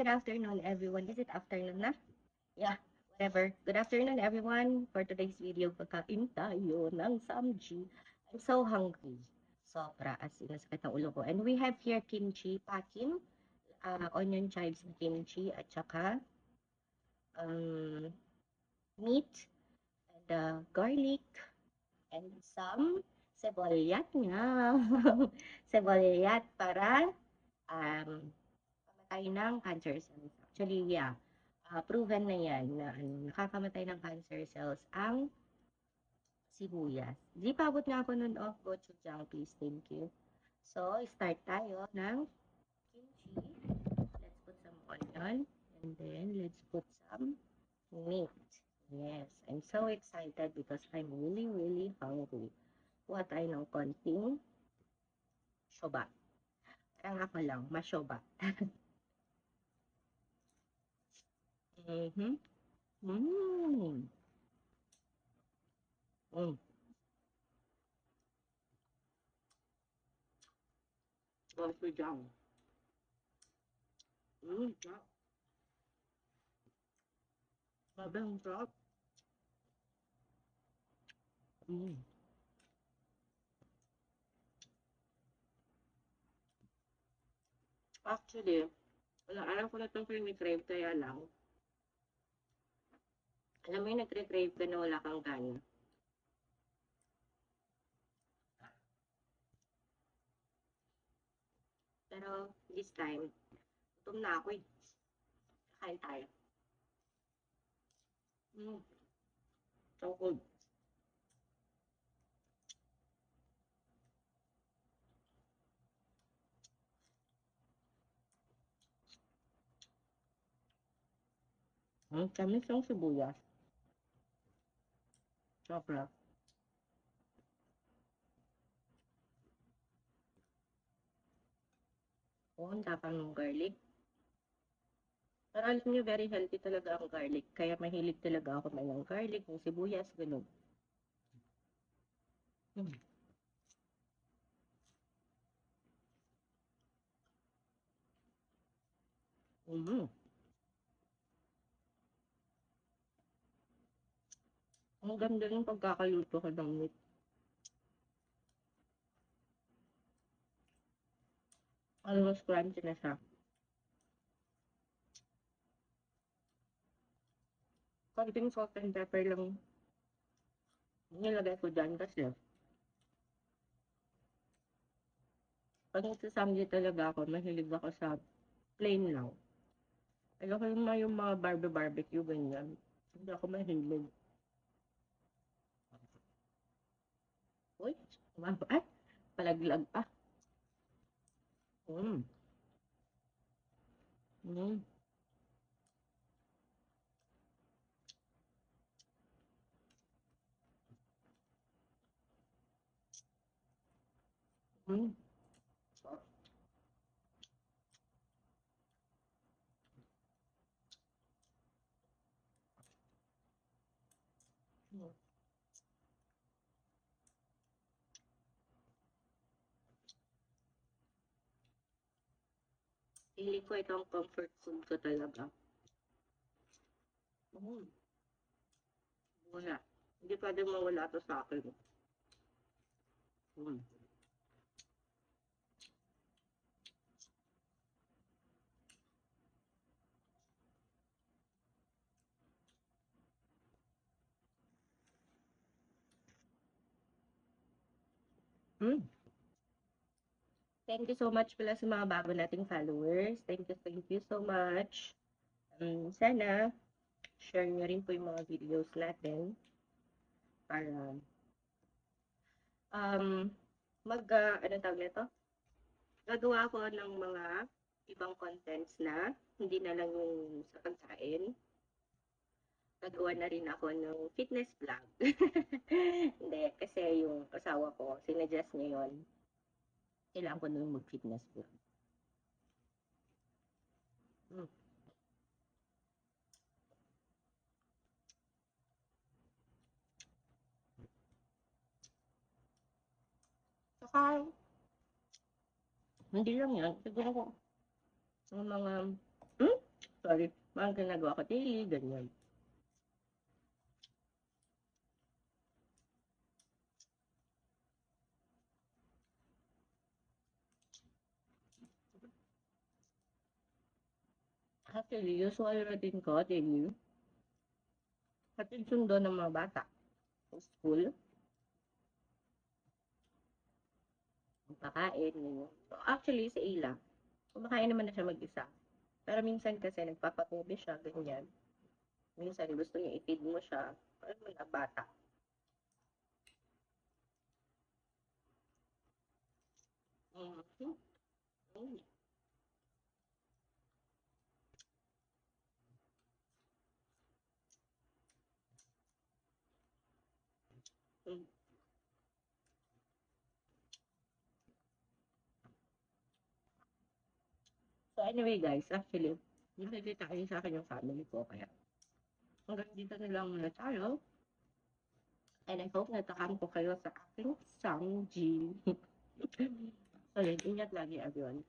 good afternoon everyone. Is it afternoon na? Yeah, whatever. Good afternoon everyone. For today's video, pagkain tayo ng samji. I'm so hungry. Sobra as in, sakit ng ulo ko. And we have here kimchi, pakim, uh, onion chives na kimchi, at saka um, meat, and uh, garlic, and some sebolyat nga. sebolyat para um, pamatay ng cancer cells. Actually, yeah, uh, proven na yan na ano, nakakamatay ng cancer cells ang sibuyas. Di pa abot nga ako nun off gochujang, please, thank you. So, start tayo ng kimchi. Let's put some onion. And then, let's put some meat. Yes, I'm so excited because I'm really, really hungry. Kuha tayo ng konting shoba. Parang ako lang, masyoba. mm-hmm. Mm. Mm. Gochujang. Mm, sarap. Grabe, ang sarap. Mm. Actually, wala, alam ko na itong crave kaya lang. Alam mo yung nagre-crave ka na wala kang gana. Pero this time, gutom na ako eh. Kain tayo. Mm. So good. Ang tamis ng sibuyas. Sobra. Oo, ang tapang ng garlic. Pero alam niyo, very healthy talaga ang garlic. Kaya mahilig talaga ako may ng garlic, ng sibuyas, ganun. Hmm. Mm-hmm. Ang ganda ng pagkakaluto ko ng meat. Almost crunchy na siya. Konting salt and pepper lang nilagay ko dyan kasi pag nagsasamdi talaga ako, mahilig ako sa plain lang. Ayoko yung yung mga barbecue, ganyan. Hindi ako mahilig. Umaba. Ay, palaglag pa. Mm. Mm. Mm. Mm. Feeling ko itong comfort food ko talaga. Mm. Wala. Hindi pwede mawala to sa akin. Mm. Mm. Thank you so much pala sa mga bago nating followers. Thank you, thank you so much. Um, sana, share nyo rin po yung mga videos natin para um, mag, uh, ano tawag nito? Gagawa ko ng mga ibang contents na hindi na lang yung sa pagkain. Gagawa na rin ako ng fitness vlog. hindi, kasi yung asawa ko, sinadjust niya yun kailangan ko nung mag-fitness vlog. Hmm. Saka, hindi lang yan. Siguro ko, yung mga, hmm? Sorry, mga ginagawa ko daily, ganyan. Actually, usual routine ko, daily, hatid sundo ng mga bata school. Ganyan. So, actually, si Ayla, kumakain naman na siya mag-isa. Pero minsan kasi nagpapatubi siya, ganyan. Minsan gusto niya i-feed mo siya. Mo na, bata. Mhm. Mm. So anyway guys, actually, nakikita kayo sa akin yung family ko. Kaya hanggang dito na lang muna tayo. And I hope natakam ko kayo sa aking Samji. so yun, ingat lagi everyone.